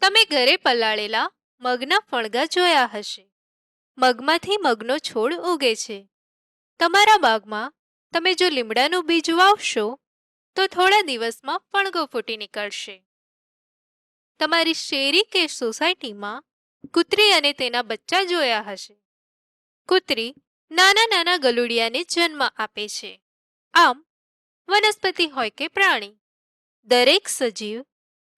તમે ઘરે પલાળેલા મગના ફણગા જોયા હશે. મગમાંથી મગનો છોડ ઉગે છે. તમારા બાગમાં તમે જો લીમડાનું બીજ વાવશો, તો થોડા દિવસમાં ફણગો ફૂટી નીકળશે. તમારી શેરી કે સોસાયટીમાં કૂતરી અને તેના બચ્ચા જોયા હશે. કૂતરી નાના નાના ગલુડિયાને જન્મ આપે છે. આમ, વનસ્પતિ હોય કે પ્રાણી, દરેક સજીવ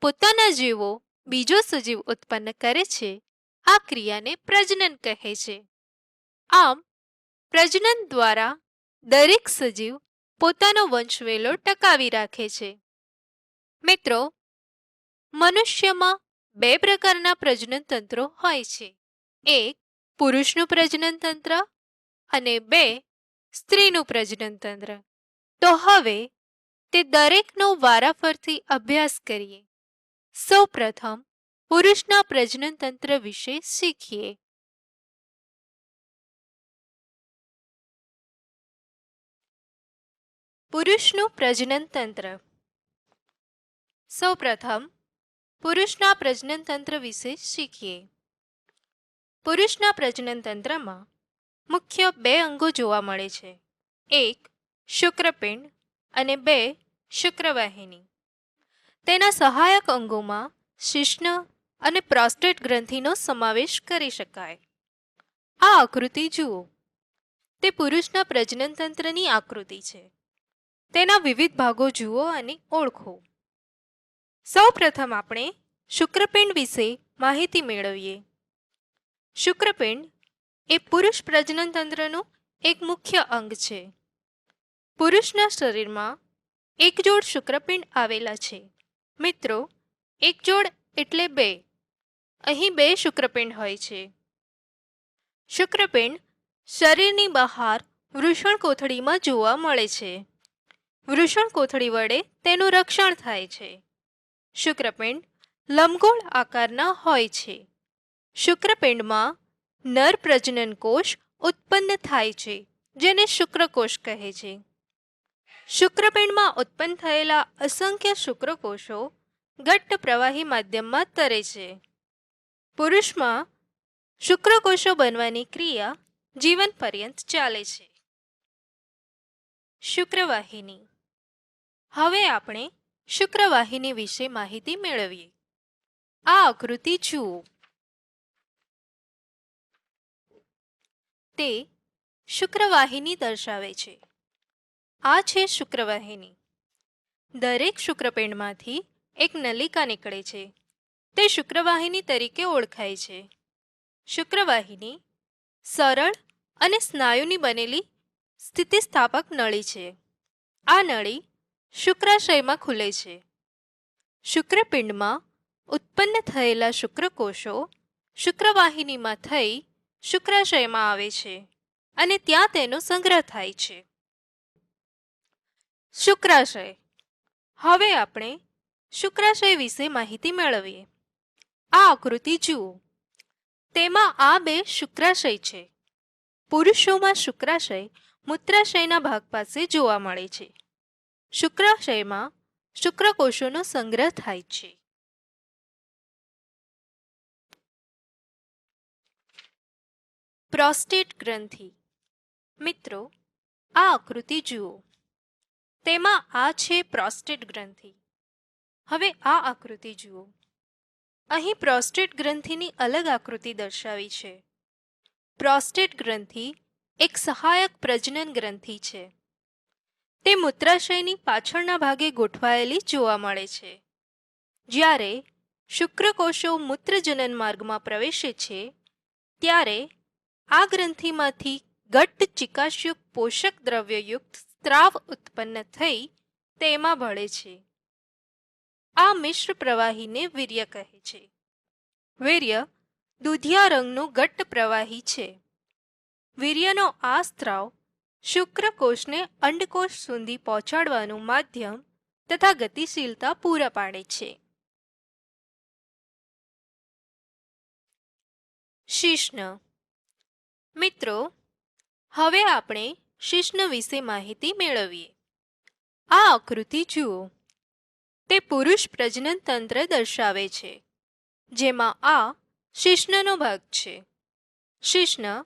પોતાના જેવો બીજો સજીવ ઉત્પન્ન કરે છે, આ ક્રિયાને પ્રજનન કહે છે. આમ, પ્રજનન દ્વારા દરેક સજીવ પોતાનો વંશવેલો ટકાવી રાખે છે. મિત્રો, મનુષ્યમાં બે પ્રકારના પ્રજનન તંત્રો હોય છે. એક, પુરુષનું પ્રજનન તંત્ર અને બે, સ્ત્રીનું પ્રજનન તંત્ર. તો હવે તે દરેકનો વારાફરથી અભ્યાસ કરીએ. સૌ પ્રથમ પુરુષના પ્રજનન તંત્ર વિશે શીખીએ. પુરુષનું પ્રજનન તંત્ર સૌ પ્રથમ પુરુષના પ્રજનન તંત્ર વિશે શીખીએ. પુરુષના પ્રજનન તંત્રમાં મુખ્ય બે અંગો જોવા મળે છે. એક શુક્રપિંડ અને બે શુક્રવાહિની. તેના સહાયક અંગોમાં શિશ્ન અને પ્રોસ્ટેટ ગ્રંથિનો સમાવેશ કરી શકાય. આ આકૃતિ જુઓ. તે પુરુષના પ્રજનન તંત્રની આકૃતિ છે. તેના વિવિધ ભાગો જુઓ અને ઓળખો. સૌ પ્રથમ આપણે શુક્રપિંડ વિશે માહિતી મેળવીએ. શુક્રપિંડ એ પુરુષ પ્રજનન તંત્રનું એક મુખ્ય અંગ છે. પુરુષના શરીરમાં એક જોડ શુક્રપિંડ આવેલા છે. મિત્રો, એક જોડ એટલે બે. અહીં બે શુક્રપિંડ હોય છે. શુક્રપિંડ શરીરની બહાર વૃષણ કોથળીમાં જોવા મળે છે. વૃષણ કોથળી વડે તેનું રક્ષણ થાય છે. શુક્રપિંડ લંબગોળ આકારના હોય છે. શુક્રપિંડમાં નર પ્રજનન કોષ ઉત્પન્ન થાય છે, જેને શુક્રકોષ કહે છે. શુક્રપિંડમાં ઉત્પન્ન થયેલા અસંખ્ય શુક્રકોષો ઘટ્ટ પ્રવાહી માધ્યમમાં તરે છે. પુરુષમાં શુક્રકોષો બનવાની ક્રિયા જીવન પર્યંત ચાલે છે. શુક્રવાહિની. હવે આપણે શુક્રવાહિની વિશે માહિતી મેળવીએ. આ આકૃતિ જુઓ. તે શુક્રવાહિની દર્શાવે છે. આ છે શુક્રવાહિની. દરેક શુક્રપિંડમાંથી એક નલિકા નીકળે છે. તે શુક્રવાહિની તરીકે ઓળખાય છે. શુક્રવાહિની સરળ અને સ્નાયુની બનેલી સ્થિતિસ્થાપક નળી છે. આ નળી શુક્રાશયમાં ખુલે છે. શુક્રપિંડમાં ઉત્પન્ન થયેલા શુક્રકોષો શુક્રવાહિનીમાં થઈ શુક્રાશયમાં આવે છે અને ત્યાં તેનો સંગ્રહ થાય છે. શુક્રાશય. હવે આપણે શુક્રાશય વિશે માહિતી મેળવીએ. આ આકૃતિ જુઓ. તેમાં આ બે શુક્રાશય છે. પુરુષોમાં શુક્રાશય મૂત્રાશયના ભાગ પાસે જોવા મળે છે. શુક્રાશયમાં શુક્રકોષોનો સંગ્રહ થાય છે. પ્રોસ્ટેટ ગ્રંથિ. મિત્રો, આ આકૃતિ જુઓ. તેમાં આ છે પ્રોસ્ટેટ ગ્રંથિ. હવે આ આકૃતિ જુઓ. અહીં પ્રોસ્ટેટ ગ્રંથિની અલગ આકૃતિ દર્શાવી છે. પ્રોસ્ટેટ ગ્રંથિ એક સહાયક પ્રજનન ગ્રંથિ છે. તે મૂત્રાશયની પાછળના ભાગે ગોઠવાયેલી જોવા મળે છે. જ્યારે શુક્રકોષો મૂત્રજનન માર્ગમાં પ્રવેશે છે, ત્યારે આ ગ્રંથિમાંથી ગટ્ટ ચિકાશયુક્ત પોષક દ્રવ્યયુક્ત સ્ત્રાવ ઉત્પન્ન થઈ તેમાં ભળે છે. આ મિશ્ર પ્રવાહીને વીર્ય કહે છે. વીર્ય દૂધિયા રંગનું ઘટ્ટ પ્રવાહી છે. વીર્યનો આ સ્ત્રાવ શુક્રકોષને અંડકોષ સુધી પહોંચાડવાનું માધ્યમ તથા ગતિશીલતા પૂરા પાડે છે. શિશ્ન મિત્રો, હવે આપણે શિશ્ન વિશે માહિતી મેળવીએ. આ આકૃતિ જુઓ. તે પુરુષ પ્રજનન તંત્ર દર્શાવે છે, જેમાં આ શિશ્નનો ભાગ છે. શિશ્ન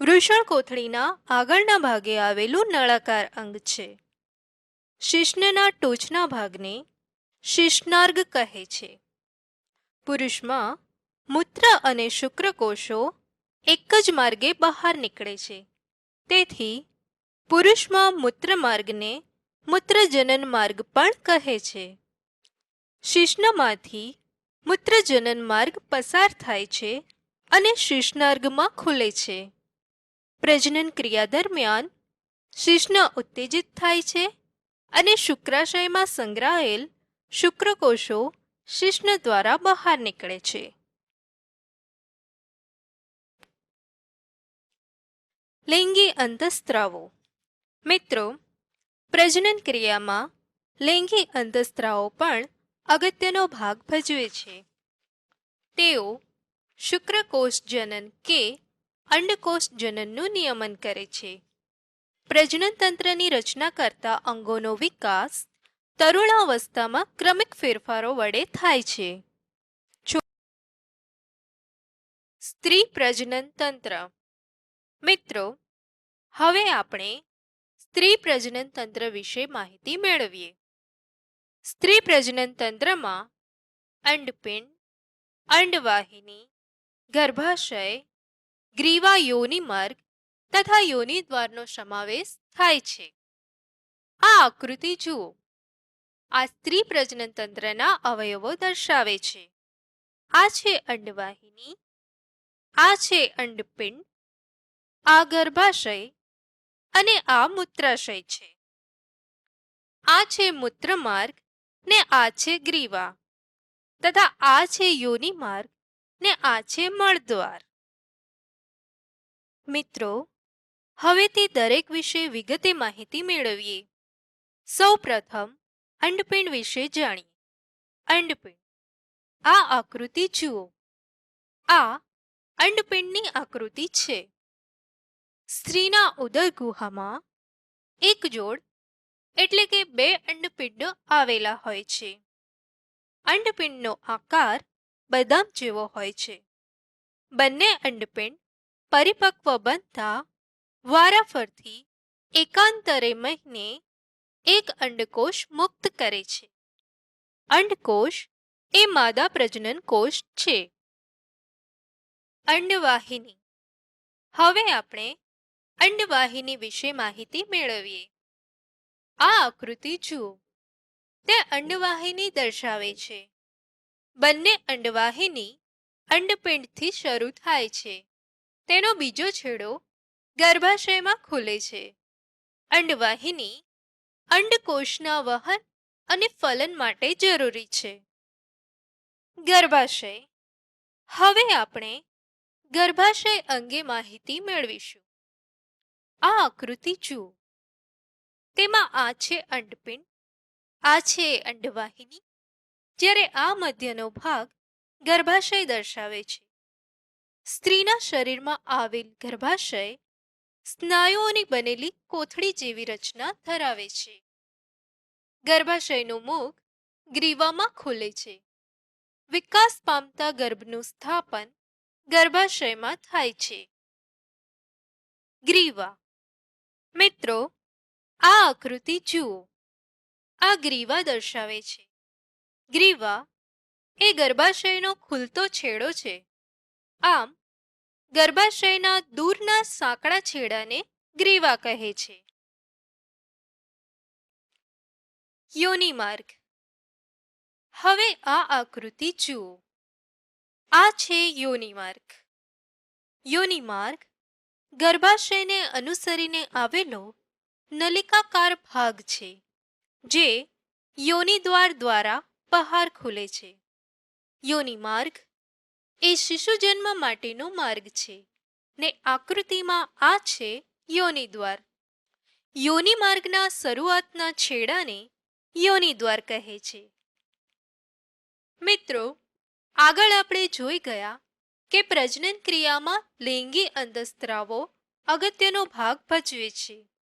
વૃષણ કોથળીના આગળના ભાગે આવેલું નળાકાર અંગ છે. શિશ્નના ટોચના ભાગને શિશ્નાર્ગ કહે છે. પુરુષમાં મૂત્ર અને શુક્રકોષો એક જ માર્ગે બહાર નીકળે છે. તેથી પુરુષમાં મૂત્ર માર્ગને મૂત્રજનન માર્ગ પણ કહે છે. શિશ્નમાંથી મૂત્રજનન માર્ગ પસાર થાય છે અને શિશ્નાર્ગમાં ખુલે છે. પ્રજનન ક્રિયા દરમિયાન શિશ્ન ઉત્તેજિત થાય છે અને શુક્રાશયમાં સંગ્રહાયેલ શુક્રકોષો શિશ્ન દ્વારા બહાર નીકળે છે. લિંગી અંતસ્ત્રાવો મિત્રો, પ્રજનન ક્રિયામાં લૈંગિક અંતસ્ત્રાવો પણ અગત્યનો ભાગ ભજવે છે. તેઓ શુક્રકોષ જનન કે અંડકોષ જનનનું નિયમન કરે છે. પ્રજનન તંત્રની રચના કરતા અંગોનો વિકાસ તરુણાવસ્થામાં ક્રમિક ફેરફારો વડે થાય છે. સ્ત્રી પ્રજનન તંત્ર મિત્રો, હવે આપણે સ્ત્રી પ્રજનન તંત્ર વિશે માહિતી મેળવીએ. સ્ત્રી પ્રજનન તંત્રમાં અંડપિંડ, અંડવાહિની, ગર્ભાશય, ગ્રીવા યોની માર્ગ તથા યોનિ દ્વારનો સમાવેશ થાય છે. આ આકૃતિ જુઓ. આ સ્ત્રી પ્રજનન તંત્રના અવયવો દર્શાવે છે. આ છે અંડવાહિની, આ છે અંડપિંડ, આ ગર્ભાશય અને આ મૂત્રાશય છે. આ છે મૂત્રમાર્ગ, ને આ છે ગ્રીવા, તથા આ છે યોનિ માર્ગ ને આ છે મળદ્વાર. મિત્રો, હવે તે દરેક વિશે વિગતે માહિતી મેળવીએ. સૌ પ્રથમ અંડપિંડ વિશે જાણીએ. અંડપિંડ. આ આકૃતિ જુઓ. આ અંડપિંડની આકૃતિ છે. સ્ત્રીના ઉદર ગુહામાં એક જોડ એટલે કે બે અંડપિંડ આવેલા હોય છે. અંડપિંડનો આકાર બદામ જેવો હોય છે. બંને અંડપિંડ પરિપક્વ બનતા વારાફરથી એકાંતરે મહિને એક અંડકોષ મુક્ત કરે છે. અંડકોષ એ માદા પ્રજનન કોષ છે. અંડવાહિની. હવે આપણે અંડવાહિની વિશે માહિતી મેળવીએ. આ આકૃતિ જુઓ. તે અંડવાહિની દર્શાવે છે. બંને અંડવાહિની અંડપિંડથી શરૂ થાય છે. તેનો બીજો છેડો ગર્ભાશયમાં ખુલે છે. અંડવાહિની અંડકોષના વહન અને ફલન માટે જરૂરી છે. ગર્ભાશય. હવે આપણે ગર્ભાશય અંગે માહિતી મેળવીશું. આ આકૃતિ જુઓ. તેમાં આ છે અંડપિંડ આ છે અંડવાહિની. જ્યારે આ મધ્યનો ભાગ ગર્ભાશય દર્શાવે છે. સ્ત્રીના શરીરમાં આવેલ ગર્ભાશય સ્નાયુઓની બનેલી કોથળી જેવી રચના ધરાવે છે. ગર્ભાશયનું મુખ ગ્રીવામાં ખુલે છે. વિકાસ પામતા ગર્ભનું સ્થાપન ગર્ભાશયમાં થાય છે. ગ્રીવા મિત્રો, આ આકૃતિ જુઓ. આ ગ્રીવા દર્શાવે છે. ગ્રીવા એ ગર્ભાશયનો ખુલતો છેડો છે. આમ, ગર્ભાશયના દૂરના સાંકડા છેડાને ગ્રીવા કહે છે. યોનિમાર્ગ હવે આ આકૃતિ જુઓ. આ છે યોનિમાર્ગ માર્ગ. યોનિ માર્ગ ગર્ભાશયને અનુસરીને આવેલો નલિકાકાર ભાગ છે, જે યોનિદ્વાર દ્વારા બહાર ખુલે છે. યોનિમાર્ગ એ શિશુ જન્મ માટેનો માર્ગ છે ને આકૃતિમાં આ છે યોનિદ્વાર. યોનિમાર્ગના માર્ગના શરૂઆતના છેડાને યોનિદ્વાર કહે છે. મિત્રો, આગળ આપણે જોઈ ગયા કે પ્રજનન ક્રિયામાં લિંગી અંતસ્ત્રાવો અગત્યનો ભાગ ભજવે છે.